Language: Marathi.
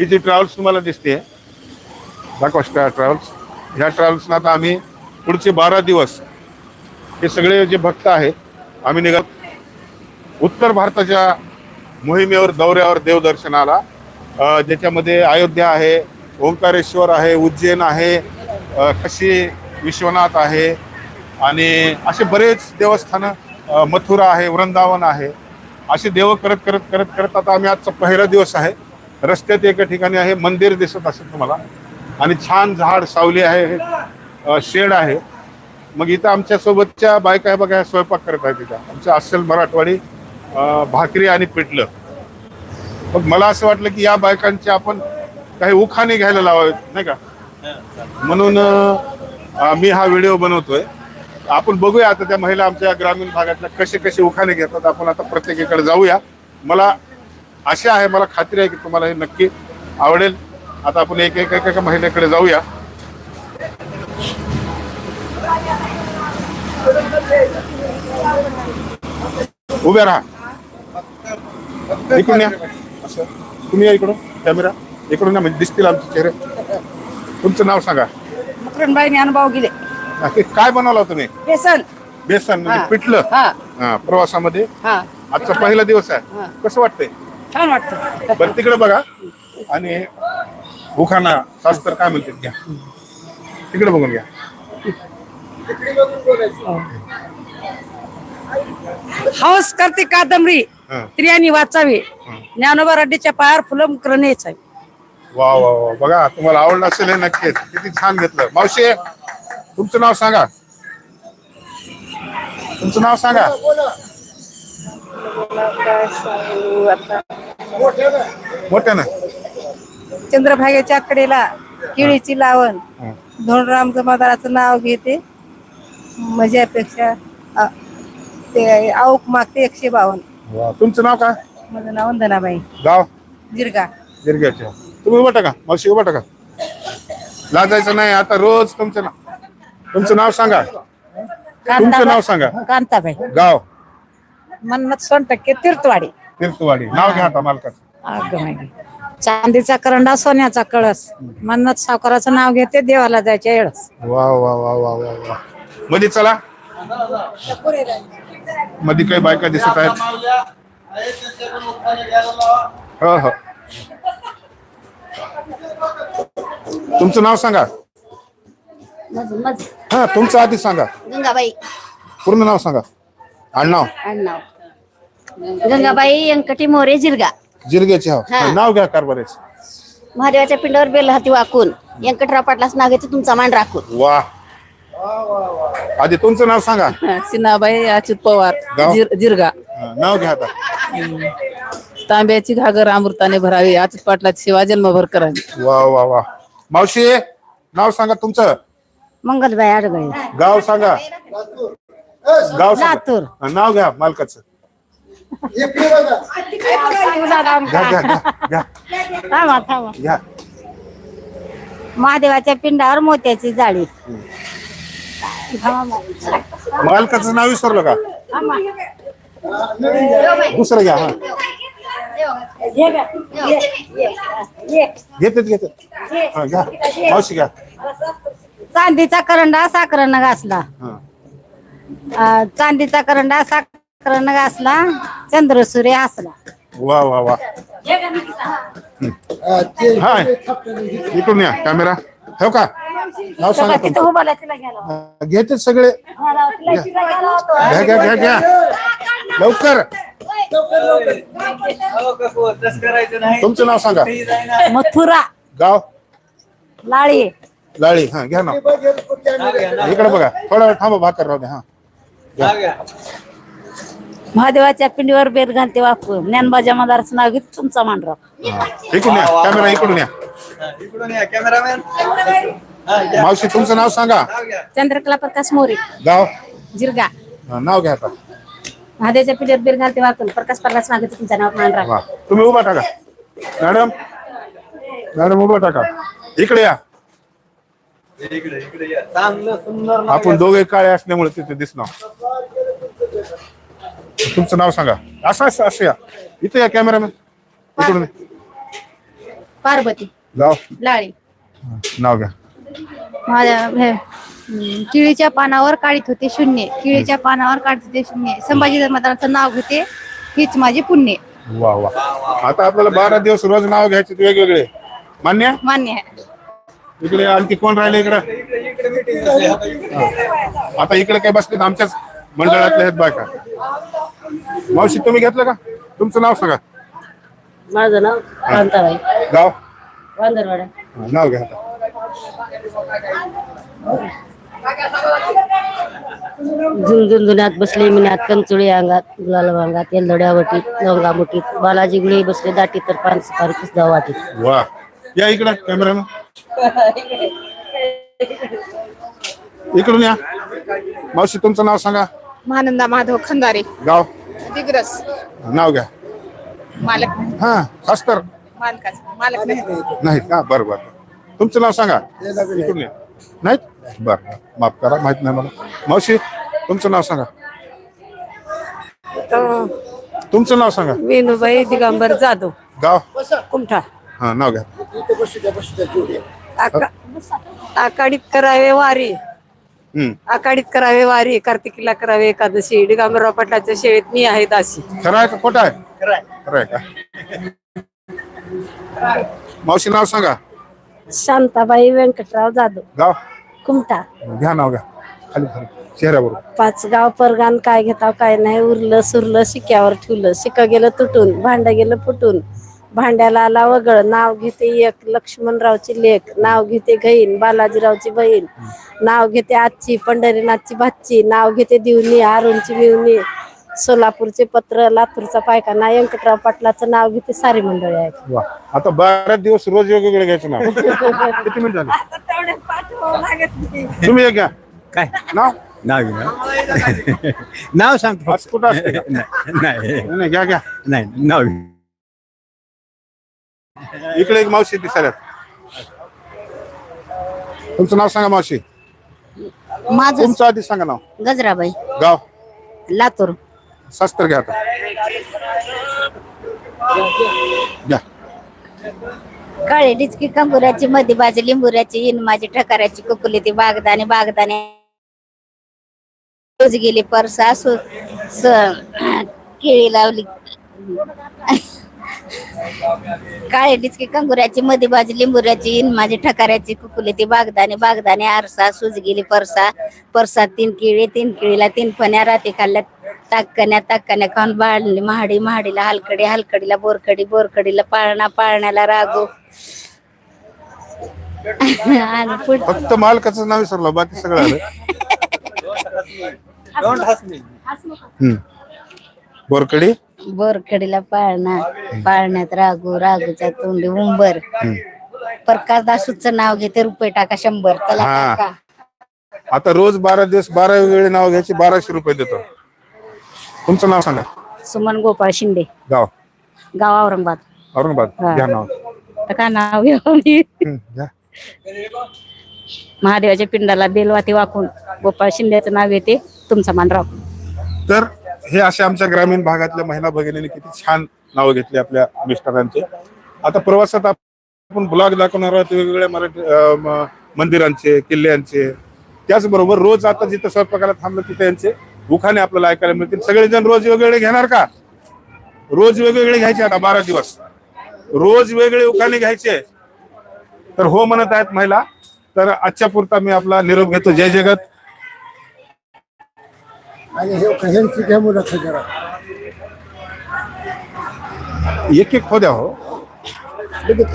ही ट्रॅव्हल्स तुम्हाला दिसते. दाखवा स्टार ट्रॅव्हल्स ह्या ट्रॅव्हल्सनं आता आम्ही पुढचे बारा दिवस हे सगळे जे भक्त आहेत आम्ही निघा उत्तर भारताच्या मोहिमेवर दौऱ्यावर देवदर्शनाला ज्याच्यामध्ये अयोध्या आहे ओंकारेश्वर आहे उज्जैन आहे कशी काशी विश्वनाथ आहे आणि असे बरेच देवस्थानं मथुरा आहे वृंदावन आहे. असे देव करत करत करत करत आता आम्ही आजचा पहिला दिवस आहे. रस्त्यात एका ठिकाणी आहे मंदिर दिसत असेल तुम्हाला. आणि छान झाड सावली आहे शेड आहे. मग इथं आमच्या सोबतच्या बायका बघा स्वयंपाक करत आहेत तिथं आमच्या अस्सल मराठवाडी भाकरी आणि पिठलं. मग मला असं वाटलं की या बायकांचे आपण काही उखाणे घ्यायला लावावेत नाही का? म्हणून मी हा व्हिडिओ बनवतोय. आपण बघूया आता त्या महिला आमच्या ग्रामीण भागातल्या कसे कसे उखाणे घेतात. आपण आता प्रत्येकीकडे जाऊया. मला आशा आहे मला खात्री आहे की तुम्हाला हे नक्की आवडेल. आता आपण एक एक एक महिलेकडे जाऊया. उभ्या राहा. इकडून या. तुम्ही या इकडून. कॅमेरा. इकडून या म्हणजे दिसतील आमचे चेहरे. तुमचं नाव सांगा. मकरनबाई ज्ञानभाऊ गेले. काय बनवलं तुम्ही? बेसन. बेसन म्हणजे. पिठलं. हा. प्रवासामध्ये. हा. आजचा पहिला दिवस आहे. कसं वाटतंय? छान वाटतं. बरं तिकडे बघा. आणि उखाणा शास्त्र काय म्हणतात घ्या. तिकडे बघून घ्या. हौस करते कादंबरी. हा. स्त्रियांनी वाचावी. ज्ञानोबा रेड्डीच्या पायावर फुलं करणेच आहे वा वा वा. बघा तुम्हाला आवडलं असेल हे नक्कीच. किती छान घेतलं. मावशी तुमचं नाव सांगा. तुमचं नाव सांगा. मोठ्यानं चंद्रभागेच्या कडेला केळीची लावण. धोंडराम जमादाराचं नाव घेते मजापेक्षा अ, ते आऊक मागते एकशे बावन्न. वा तुमचं नाव काय? माझं नाव वंदनाबाई. गाव? जिरगा. गिरग्याचे तुम्ही उभा टाका मावशी उभा टाका. लाजायचं नाही आता रोज तुमचं नाव तुमचं नाव सांगा. तुमचं नाव सांगा. कांताबाई. गाव? मन्मथ सोनटक्के तीर्थवाडी तीर्थवाडी नाव घ्या आता मालकाचं. अगं मागे. चांदीचा करंडा सोन्याचा कळस. मन्मथ सावकाराचं नाव घेते देवाला जायच्या वेळस वा वा वा वा वा वा. मध्ये चला. मध्ये काही बायका दिसत आहेत. हो हो. तुमचं नाव सांगा. हा तुमचं आधी सांगा. गंगाबाई. पूर्ण नाव सांगा. आडनाव आडनाव गंगाबाई व्यंकटी मोरे जिरगा. जिरग्याचे हो हा. नाव घ्या कारभारेच. महादेवाच्या पिंडावर बेल हाती वाकून व्यंकटराव पाटलाच नाव घेते तुमचा मान राखून. वा आधी तुमचं नाव सांगा. सिनाबाई अच्युत पवार? जिर- जिरगा. हा, नाव घ्या आता. तांब्याची घागर अमृताने भरावी अच्युत पाटलाची सेवा जन्मभर करावी. वा वा वा. मावशी नाव सांगा तुमचं. मंगलबाई आडगळे. गाव सांगा. गाव सांगा. लातूर. हा, नाव घ्या मालकाचं. घ्या घ्या घ्या घ्या थांबा थांबा. घ्या. महादेवाच्या पिंडावर मोत्याची जाळी. मालकाचं नाव विसरलं का? दुसरं घ्या हा. घेतात घेतात. हा, घ्या. मावशी घ्या. चांदीचा करंडा साखरानं घासला. हा. चांदीचा करंडा घासला चंद्र सूर्य हसला. वा वा वा. हा इकडून या कॅमेरा. हो का? नाव सांगा तिथं तुमचं. उभारला तिला गेला घेते सगळे. घ्या. घ्या घ्या घ्या लवकर. तुमचं नाव सांगा. मथुरा. गाव? लाळी. लाळी हा घ्या ना. इकडे बघा. थोडा वेळ थांबा भाकर राहू द्या हा. महादेवाच्या पिंडीवर बेर घालते वापरून ज्ञानबा जमादारचं नाव घेते तुमचा हा. इकडून या. कॅमेरा इकडून या. इकडून या. कॅमेरामॅन. मावशी तुमचं नाव सांगा. चंद्रकला प्रकाश मोरे. गाव? जिरगा. हा, नाव घ्या आता. महादेवाच्या पिंडीवर बेर घालते वापरून प्रकाश परलाच नाव घेते तुमचा नाव वा. तुम्ही उभा टाका. मॅडम? मॅडम उभा टाका. इकडे या. इकडे इकडे या. चांगलं सुंदर नाव आपण दोघे काळे असल्यामुळे तिथे दिसणार. तुमचं नाव सांगा. असं असं असं या. इथे या कॅमेरामॅन इकडून या. पार्वती. गाव लाळी. नाव घ्या. माझ्या हे, हम्म, केळीच्या पानावर काढीत होते शून्य. केळीच्या पानावर काढत होते शून्य. संभाजी धर्मदाराचं नाव घेते. हीच माझी पुण्य. वा वा. आता आपल्याला बारा दिवस रोज नाव घ्यायचे वेगवेगळे. मान्य मान्य आहे. इकडे आणखी कोण राहिले इकडं? आता इकडे काय बसलेत? आमच्याच मंडळातले आहेत बायका. मावशी तुम्ही घेतलं का? तुमचं नाव सांगा. माझं नाव कांताबाई गाव? वांदरवाडा. हा, नाव घ्या आता. झुंझुन जुन्यात बसले मिन्यात कंचुळी अंगात गुलाल अंगात येलदड्या वटीत लवंगा मुठीत बालाजी गुळे बसले दाटी तर पान सुपारी जाऊ वाटीत. वा. या इकडं कॅमेरामन इकडून या. मावशी तुमचं नाव सांगा. महानंदा माधव खंदारे. गाव? दिग्रस. नाव घ्या. मालक. नाही हा खासकर मालकाचं मालक नाही. नाहीत का? बरं बरं. तुमचं नाव सांगा. इकडून या. नाहीत? बरं माफ करा माहीत नाही मला. मावशी तुमचं नाव सांगा. तुमचं नाव सांगा. वेणूबाई दिगंबर जाधव. गाव? कुमठा. हा नाव घ्या. आकाडीत करावे वारी. आकाडीत करावे वारी कार्तिकीला करावे एकादशी दिगंबरराव पाटलाच्या शेळीत मी आहे दासी. खरं आहे का? खोटं आहे. खरं आहे का? मावशी नाव सांगा. शांताबाई व्यंकटराव जाधव. गाव? कुमटा. घ्या नाव घ्या. खाली खाली. चेहऱ्याबरोबर. पाच गाव परगान काय घेताव काय नाही उरलं सुरलं शिक्यावर ठेवलं शिक गेलं तुटून भांड गेलं फुटून. भांड्याला आला वगळ नाव घेते एक लक्ष्मणरावची लेख नाव घेते घईन बालाजीरावची बहीण नाव घेते आजची पंढरीनाथची भाची नाव घेते दिवणी अरुणची मिवणी सोलापूरचे पत्र लातूरचा पायखाना व्यंकटराव पाटलाचं नाव घेते सारी मंडळी आहे वा. आता बारा दिवस रोज वेगवेगळे घ्यायचं नाव. किती मिनिट झाले? तुम्ही एक घ्या. काय? नाव? नाव घे ना. नाव सांगतो. आज कुठं असते का? नाही नाही, नाही, नाही घ्या घ्या. नाही नाव घे. इकडे एक मावशी दिसायला तुमचं नाव सांगा मावशी. माझं तुमचं आधी सांगा नाव. गजराबाई. गाव. लातूर. शास्त्र घ्या आता. घ्या. काळे डिचकी कंबुऱ्याची मध्ये बाजी लिंबुऱ्याची इन माझी ठकाऱ्याची कुकुली ती बागदाने बागदाने रोज गेली परसा सु स केळी लावली. काळे डिचकी कंगुऱ्याची बाजी लिंबुऱ्याची इन माझी ठकाऱ्याची कुकुली ती बागदाने बागदाने आरसा सूज गेली परसा परसा तीन केळी तीन केळीला तीन फण्या राती खाल्ल्या ताककण्या ताककण्या खाऊन बाळली महाडी महाडीला हलकडी हलकडीला बोरकडी बोरकडीला पाळणा पाळण्याला रागो. आणि पुढ फक्त मालकाचं नाव विसरलं बाकी सगळं आलं. हम्म. बोरकडी? बोरकडीला पाळणा पाळण्यात रागू रागूच्या तोंडी उंबर. प्रकाश दासूचं नाव घेते रुपये टाका शंभर. त्याला हा. टाका. आता रोज बारा दिवस बारा वेगवेगळे नाव घ्यायचे बाराशे रुपये देतो. तुमचं नाव सांगा. सुमन गोपाळ शिंदे. गाव. गाव औरंगाबाद. औरंगाबाद. हा. घ्या नाव. काय नाव घेऊ मी? हम्म, घ्या. महादेवाच्या पिंडाला बेलवाती वाकून गोपाळ शिंदेचं नाव येते तुमचा मानराव. तर हे असे आमच्या ग्रामीण भागातल्या महिला भगिनींनी किती छान नावं घेतली आपल्या मिस्टरांचे. आता प्रवासात आपण ब्लॉग दाखवणार आहोत वेगवेगळ्या मराठी मंदिरांचे किल्ल्यांचे. त्याचबरोबर रोज आता जिथं स्वयंपाकाला थांबलं तिथे यांचे दुखाने आपल्याला ऐकायला मिळतील. सगळेजण रोज वेगवेगळे घेणार का? रोज वेगवेगळे घ्यायचे आता बारा दिवस. रोज वेगळे उखाणे घ्यायचे. तर हो म्हणत आहेत महिला तर आजच्या पुरता मी आपला निरोप घेतो. जय जगत. आणि हे ह्यांची घ्या मुलाखत जरा एक एक हो. द्या हो